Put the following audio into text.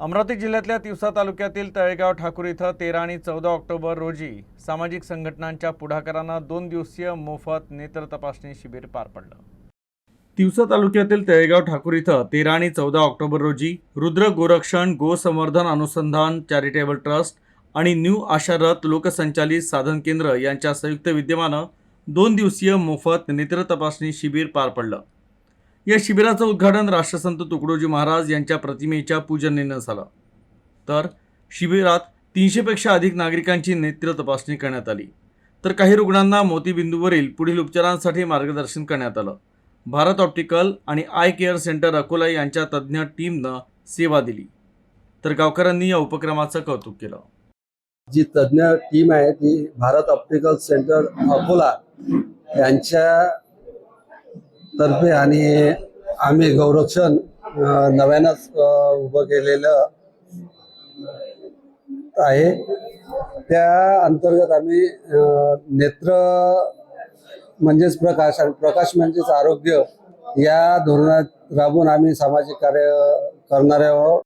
अमरावती जिल्ह्यातल्या तिवसा तालुक्यातील तळेगाव ठाकूर इथं तेरा आणि चौदा ऑक्टोबर रोजी सामाजिक संघटनांच्या पुढाकारांना दोन दिवसीय मोफत नेत्र तपासणी शिबिर पार पडलं. तिवसा तालुक्यातील तळेगाव ठाकूर इथं तेरा आणि चौदा ऑक्टोबर रोजी रुद्र गोरक्षण गोसंवर्धन अनुसंधान चॅरिटेबल ट्रस्ट आणि न्यू आशारथ लोकसंचालित साधन केंद्र यांच्या संयुक्त विद्यमानं दोन दिवसीय मोफत नेत्र तपासणी शिबिर पार पडलं. या शिबिराचं उद्घाटन राष्ट्रसंत तुकडोजी महाराज यांच्या प्रतिमेच्या पूजनेनं झालं. तर शिबिरात तीनशेपेक्षा अधिक नागरिकांची नेत्र तपासणी करण्यात आली. तर काही रुग्णांना मोतीबिंदूवरील पुढील उपचारांसाठी मार्गदर्शन करण्यात आलं. भारत ऑप्टिकल आणि आय केअर सेंटर अकोला यांच्या तज्ज्ञ टीमनं सेवा दिली. तर गावकऱ्यांनी या उपक्रमाचं कौतुक केलं. जी तज्ज्ञ टीम आहे ती भारत ऑप्टिकल सेंटर अकोला यांच्या तर्फे आणि आम्ही गौरक्षण नव्यानंच उभं केलेलं आहे. त्या अंतर्गत आम्ही नेत्र म्हणजेच प्रकाश आणि प्रकाश म्हणजेच आरोग्य या धोरणात राबून आम्ही सामाजिक कार्य करणारे आहोत.